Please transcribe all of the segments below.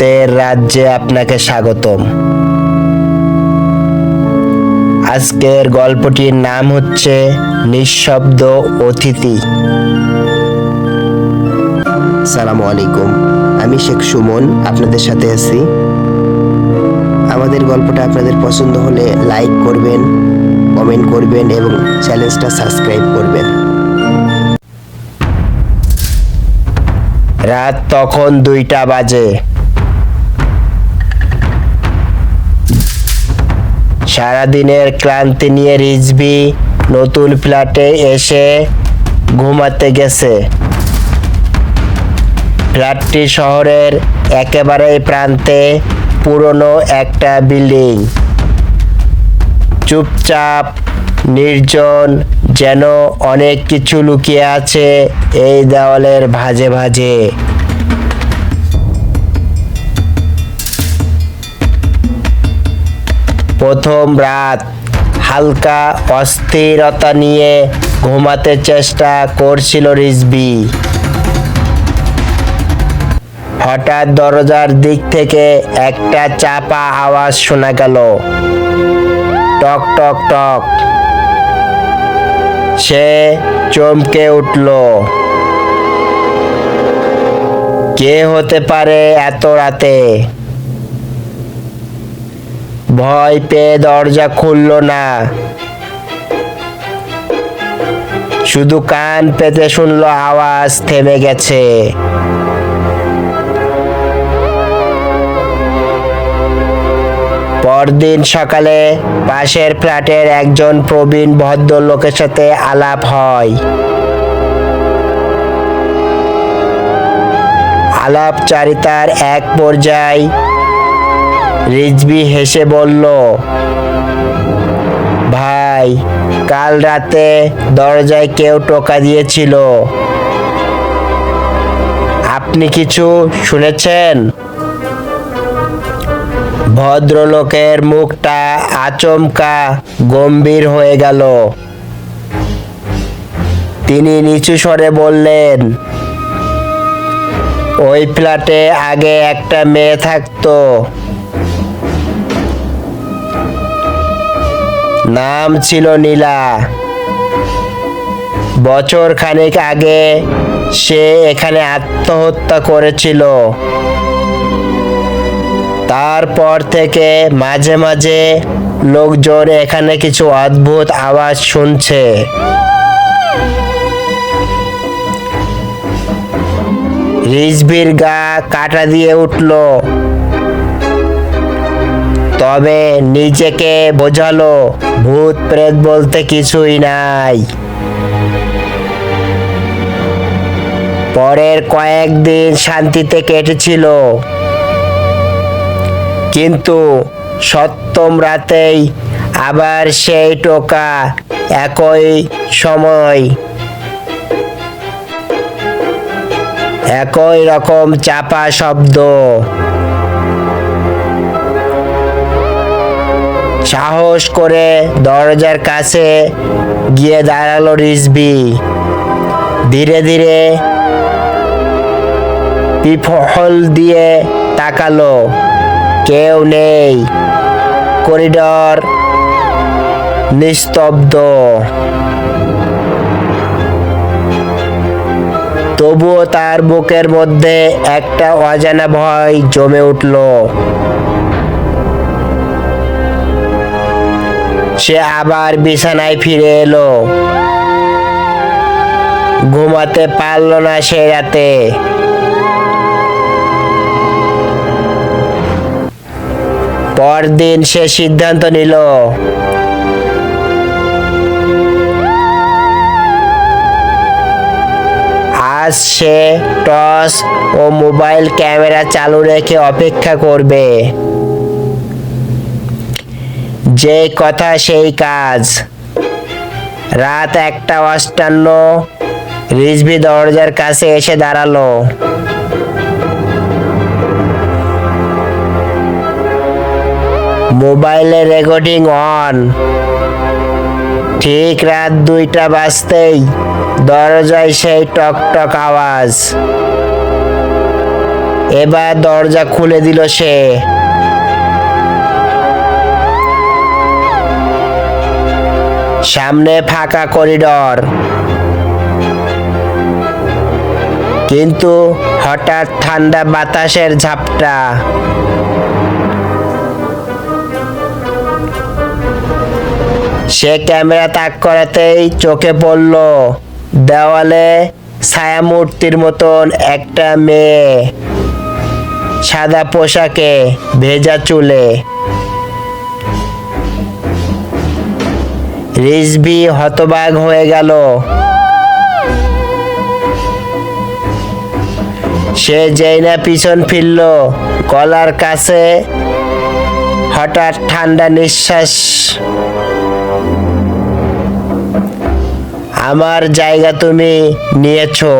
ভূতের রাজ্যে আপনাকে স্বাগতম। আজকের গল্পটির নাম হচ্ছে নিঃশব্দ অতিথি। সালামু আলাইকুম, আমি শেখ সুমন, আপনাদের সাথে আছি। আমাদের গল্পটা আপনাদের পছন্দ হলে লাইক করবেন, কমেন্ট করবেন এবং চ্যানেলটা সাবস্ক্রাইব করবেন। রাত তখন দুইটা বাজে। সারাদিনের ক্লান্তি নিয়ে রিজবি নতুন ফ্ল্যাটে এসে ঘুমাতে গেছে। ফ্ল্যাটটি শহরের একেবারে প্রান্তে পুরনো একটা বিল্ডিং। চুপচাপ, নির্জন, যেন অনেক কিছু লুকিয়ে আছে এই দেওয়ালের ভাজে ভাজে। প্রথম রাত। হালকা অস্থিরতা নিয়ে ঘুমাতে চেষ্টা করছিল রিজবি হঠাৎ দরজার দিক থেকে একটা চাপা আওয়াজ শোনা গেল। টক টক টক। সে চমকে উঠল। কে হতে পারে এত রাতে? ভয় পেয়ে দরজা খুলল না। শুধু কান পেতে শুনলো আওয়াজ থেমে গেছে। পরদিন সকালে পাশের ফ্ল্যাটের একজন প্রবীণ ভদ্রলোকের সাথে আলাপ হয়। আলাপচারিতার এক পর্যায়ে রিজবি হেসে বলল, ভাই, কাল রাতে দরজায় কেউ টোকা দিয়েছিল। আপনি কিছু শুনেছেন? ভদ্রলোকের মুখটা আচমকা গম্ভীর হয়ে গেল। তিনি নিচু স্বরে বললেন, ওই ফ্ল্যাটে আগে একটা মেয়ে থাকতো। নাম ছিল নীলা। বছর খানেক আগে সে এখানে আত্মহত্যা করেছিল। তারপর থেকে মাঝে মাঝে লোকজন এখানে কিছু অদ্ভুত আওয়াজ শুনছে। রিজভির গা কাটা দিয়ে উঠল। তবে নিজেকে বোঝালো, ভূত প্রেত বলতে কিছুই নাই। পরের কয়েকদিন শান্তিতে কেটেছিল। কিন্তু সপ্তম রাতেই আবার সেই টোকা একই সময়, একই রকম চাপা শব্দ। সাহস করে দরজার কাছে গিয়ে দাঁড়াল রিজবি ধীরে ধীরে পিফল দিয়ে তাকালো। কেউ নেই। করিডর নিস্তব্ধ। তবুও তার বুকের মধ্যে একটা অজানা ভয় জমে উঠল। সে আবার বিছানায় ফিরে এলো। ঘুমাতে পারল না সে রাতে। পরদিন সে সিদ্ধান্ত নিল। আজ সে টস ও মোবাইল ক্যামেরা চালু রেখে অপেক্ষা করবে। যে কথা সেই কাজ। রাত একটা অষ্টান্ন, রিজভি দরজার কাছে এসে দাঁড়াল। মোবাইলে রেকর্ডিং অন। ঠিক রাত দুইটা বাজতেই দরজায় সেই টক টক আওয়াজ। এবার দরজা খুলে দিল সে। সামনে ফাঁকা করিডর। কিন্তু হঠাৎ ঠান্ডা বাতাসের ঝাপটা। সে ক্যামেরা তাক করাতেই চোখে পড়ল দেওয়ালে ছায়ামূর্তির মতন একটা মেয়ে। সাদা পোশাকে, ভেজা চুলে। রিজভি হতবাগ হয়ে গেল। সে যেই না পিছন ফিরল কলার কাছে হঠাৎ ঠান্ডা নিঃশ্বাস। আমার জায়গা তুমি নিয়েছো।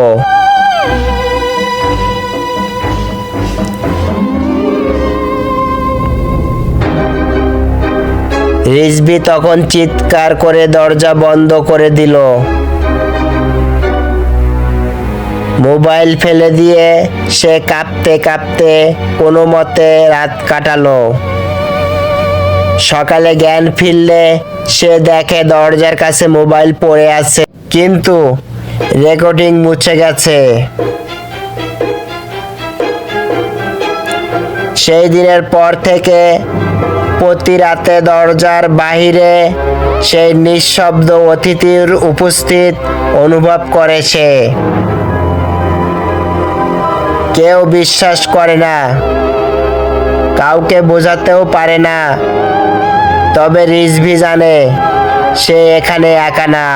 রিজবি তখন চিৎকার করে দরজা বন্ধ করে দিল। মোবাইল ফেলে দিয়ে সে কাঁপতে কাঁপতে কোনো মতে রাত কাটালো। সকালে জ্ঞান ফিরলে সে দেখে দরজার কাছে মোবাইল পড়ে আছে, কিন্তু রেকর্ডিং মুছে গেছে। সেই দিনের পর থেকে প্রতি রাতে দরজার বাহিরে সেই নিঃশব্দ অতিথির উপস্থিত অনুভব করেছে। কেউ বিশ্বাস করে না। কাউকে বোঝাতেও পারে না। তবে রিজভি জানে, সে এখানে একা না।